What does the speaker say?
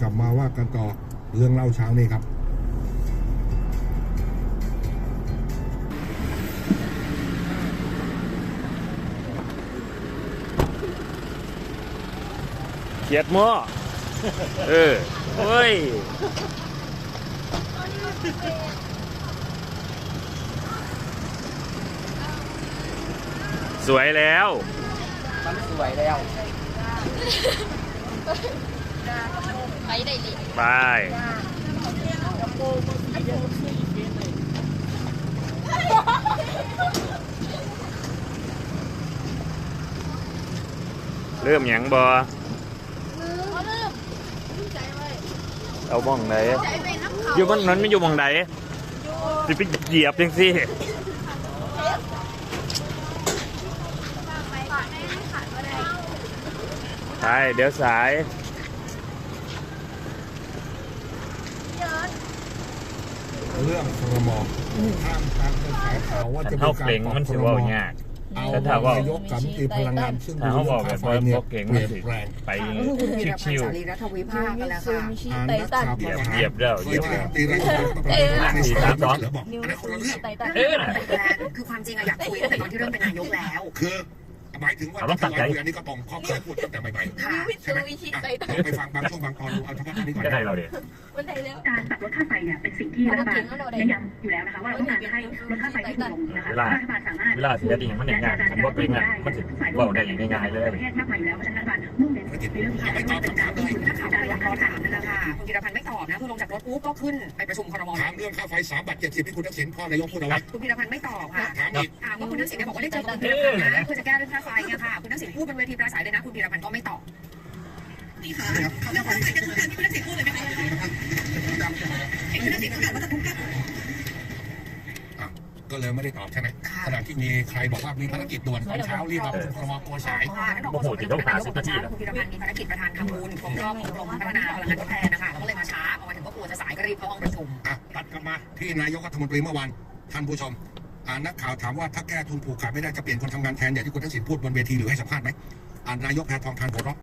กลับมาว่ากันต่อเรื่องเล่าเช้านี้ครับเขียดหม้อเออเฮ้ยสวยแล้ว มันสวยแล้ว ไปได้เลยไปเริ่มหยังบอเขาเริ่มใจไว้เอาบ้องไหนใจไปน้ำเขาอยู่บนนั้นไม่อยู่บ้องไหนสิไปเหยียบจังสิไปขาดไม่ขาดก็ได้ไปเดี๋ยวสายอะ เรื่องครมห้ามการกระแสข่าวว่าจะเท่าเกรงมันสิเว่าเอายาก เอาแต่ถ้าว่านายกกับรัฐมนตรีพลังงานซึ่งถ้าเขาบอกแบบว่าเรื่พอวกเก่งเปมัลี่นยนสิแปลงไปพี่ธีรพันชิวธ์สารีรัฐวิภาคกันแล้วค่ะอ่านนักข่าวๆเหยียบเหยียบแล้วเคเหยียยบเป็นแล้วตีรัฐมนตรีในสมัยบอกอันนั้นคนละเรื่อง ไต่ตัน เออน่ะแลนด์คือความจริงอะอยากคุยตั้งแต่ตอนที่เริ่มเป็นนายกแล้ว คือ หมายถึงว่าเอาต้องตัดใจคุยอันนี้ก็ตรงข้อเคยพูดตั้งแต่ใหม่ค่ะวิธีวิธีๆอะไต่ตันลองไปฟังบางช่วงบางตอนดูเอาเฉพาะอันนี้ก่อนก็ได้นะเราเดียมันได้แล้วการปรับลดค่าไฟเนี่ยเป็นสิ่งที่รัฐบาลเน้นย้ำอยู่แล้วนะคะว่าเราต้องการจะให้ลดค่าไฟที่ถูกลงนะคะรัฐบาลสามารถเวลาเสียดีมันอย่างงานมันบ่เป็นอะมันสิเว้าได้อย่างง่ายๆเลยประเทศมากมายอยู่แล้วเพราะฉะนั้นรัฐบาลมุ่งเน้นในเรื่องของไม่การตอบคำถามเลยนักข่าวการรอถามนั่นแหละค่ะคุณธีรพันธ์ไม่ตอบนะคือลงจากรถปุ๊บก็ขึ้นไปประชุมครมถามเรื่องค่าไฟสามบาทเจ็ดสิบที่คุณทักษิณพ่อนายกพูดเอาไว้คุณธีรพันธ์ไม่ตอบค่ะถามอีกถามว่าคุณทักษิณเนี่ยบอกว่าได้เจอกับคุณธีรพันธ์นะเพื่อจะแก้เรื่องค่าไฟเนี่ยค่ะ คุณทักษิณพูดบนเวทีปราศัยเลยนะ คุณธีรพันธ์ก็ไม่ตอบนี่ค่ะเขาเรื่องค่าไฟกันคือการที่คุณทักษิณพูดเลยไหมคะเห็นคุณทักษิณประกาศว่าจะทุบอะก็เลยไม่ได้ตอบใช่ไหมขณะที่มีใครบอกว่ามีภารกิจด่วนตอนเช้ารีบมาประชุมครมกลัวสายโอ้โหจิตต้องหาสิบนาทีแล้วคุณธีรพันธ์มีภารกิจประธานทำบุญครบรอบอบรมพัฒนาพลังงานทดแทนนะคะแล้วก็เลยมาช้าพอมาถึงก็กลัวจะสายก็รีบเข้าห้องประชุมอะตัดกลับมาที่นายกรัฐมนตรีเมื่อวานท่านผู้ชมอ่า นักข่าวถามว่าถ้าแก้ทุนผูกขาดไม่ได้จะเปลี่ยนคนทำงานแทนอย่างที่คุณทักษิณพูดบนเวทีหรือให้สัมภาษณ์ไหมอ่านนายกแพทองทานหัวเราะ